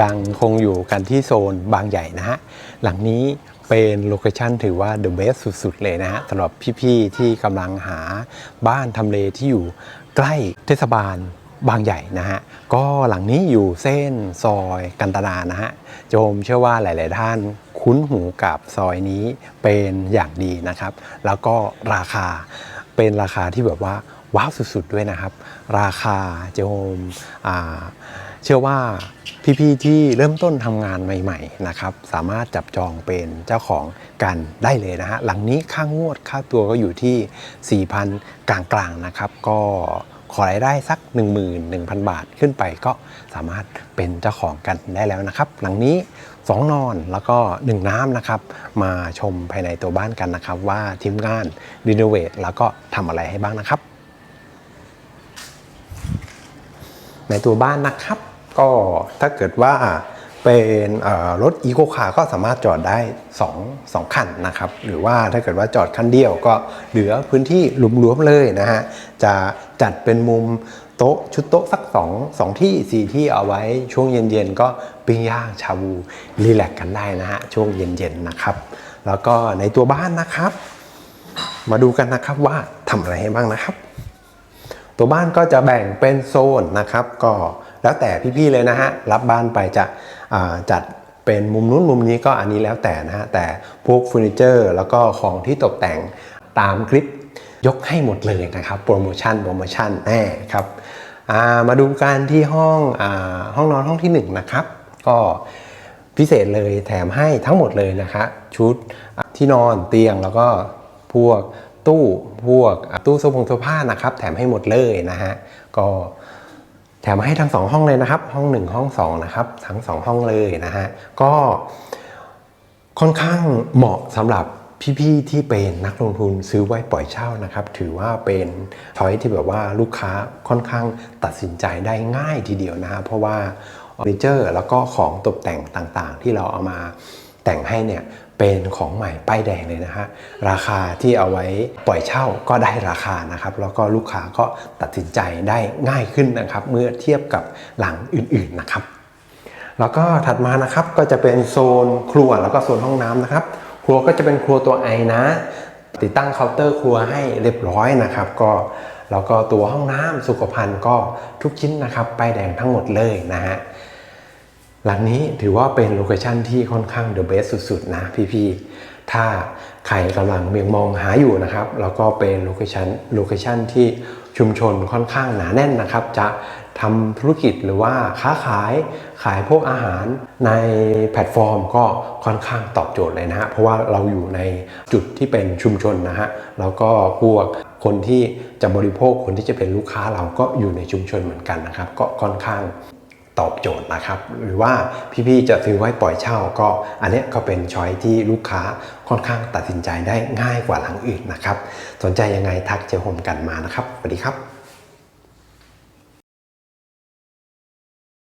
ยังคงอยู่กันที่โซนบางใหญ่นะฮะ หลังนี้เป็นโลเคชันถือว่า the best สุดๆ เลยนะฮะสำหรับพี่ๆ ที่กำลังหาบ้านทำเลที่อยู่ใกล้เทศบาลบางใหญ่นะฮะ ก็หลังนี้อยู่เส้นซอยกันตนานะฮะโจมเชื่อว่าหลาย ๆ ท่านคุ้นหูกับซอยนี้เป็นอย่างดีนะครับ แล้วก็ราคาเป็นราคาที่แบบว่าว้าวสุด ๆ ด้วยนะครับ ราคาเจมอ่า เชื่อว่าพี่ๆที่เริ่มต้นทำงานใหม่ๆนะครับสามารถจับจองเป็นเจ้าของกันได้เลยนะฮะหลังนี้ค่างวดค่าตัวก็อยู่ที่ 4,000 กลางๆนะครับก็ขอรายได้สัก 11,000 บาทขึ้นไปก็สามารถเป็นเจ้าของกันได้แล้วนะครับ หลังนี้ 2 นอนแล้วก็ 1 น้ำนะครับ มาชมภายในตัวบ้านกันนะครับ ว่าทีมงานรีโนเวทแล้วก็ทำอะไรให้บ้างนะครับ ในตัวบ้านนะครับ ก็ถ้าเกิดว่าเป็นรถอีโคคาร์ก็สามารถจอดได้2 2คันนะครับ หรือว่าถ้าเกิดว่าจอดคันเดียวก็เหลือพื้นที่รวมๆเลยนะฮะ จะจัดเป็นมุมโต๊ะชุดโต๊ะสัก2 2ที่ 4 ที่เอาไว้ช่วงเย็นๆ ก็ปิ้งย่างชาบูรีแลกกันได้นะฮะ ช่วงเย็นๆนะครับ แล้วก็ในตัวบ้านนะครับ มาดูกันนะครับว่าทำอะไรให้บ้างนะครับ ตัวบ้านก็จะแบ่งเป็นโซนนะครับก็ แล้วแต่พี่ๆเลยนะฮะรับบ้านไปจะจัดเป็นมุมนู้นมุมนี้ก็อันนี้แล้วแต่นะฮะแต่พวกเฟอร์นิเจอร์แล้วก็ของที่ตกแต่งตามคลิปยกให้หมดเลยนะครับโปรโมชั่นโปรโมชั่นแน่ครับามาดูกันที่ห้องอห้องนอนห้องที่หนึ่งนะครับก็พิเศษเลยแถมให้ทั้งหมดเลยนะคะชุดที่นอนเตียงแล้วก็พวกตู้พวกตู้โซฟงโซฟานะครับ แถมให้หมดเลยนะฮะก็ แถมให้ทั้งสองห้องเลยนะครับ ห้องหนึ่งห้องสองนะครับ ทั้งสองห้องเลยนะฮะก็ค่อนข้างเหมาะสำหรับพี่ๆที่เป็นนักลงทุนซื้อไว้ปล่อยเช่านะครับ ถือว่าเป็นช้อยที่แบบว่าลูกค้าค่อนข้างตัดสินใจได้ง่ายทีเดียวนะฮะเพราะว่าเฟอร์นิเจอร์แล้วก็ของตกแต่งต่างๆ ที่เราเอามาแต่งให้เนี่ย เป็นของใหม่ป้ายแดงเลยนะฮะราคาที่เอาไว้ปล่อยเช่าก็ได้ราคานะครับ แล้วก็ลูกค้าก็ตัดสินใจได้ง่ายขึ้นนะครับ เมื่อเทียบกับหลังอื่นๆนะครับ แล้วก็ถัดมานะครับก็จะเป็นโซนครัวแล้วก็โซนห้องน้ำนะครับ ครัวก็จะเป็นครัวตัวไอนะ ติดตั้งเคาน์เตอร์ครัวให้เรียบร้อยนะครับ ก็แล้วก็ตัวห้องน้ำสุขภัณฑ์ก็ทุกชิ้นนะครับป้ายแดงทั้งหมดเลยนะฮะ หลังนี้ถือว่าเป็นโลเคชันที่ค่อนข้างเดอะเบสสุดๆนะพี่ๆ ถ้าใครกำลังเมียงมองหาอยู่นะครับ แล้วก็เป็นโลเคชันโลเคชันที่ชุมชนค่อนข้างหนาแน่นนะครับ จะทำธุรกิจหรือว่าค้าขายขายพวกอาหารในแพลตฟอร์มก็ค่อนข้างตอบโจทย์เลยนะฮะเพราะว่าเราอยู่ในจุดที่เป็นชุมชนนะฮะแล้วก็พวกคนที่จะบริโภคคนที่จะเป็นลูกค้าเราก็อยู่ในชุมชนเหมือนกันนะครับ ก็ค่อนข้าง ตอบโจทย์นะครับ หรือว่าพี่ๆจะซื้อไว้ปล่อยเช่าก็อันนี้ก็เป็นช้อยที่ลูกค้าค่อนข้างตัดสินใจได้ง่ายกว่าหลังอื่นนะครับ สนใจยังไงทักเจอโฮมกันมานะครับสวัสดีครับ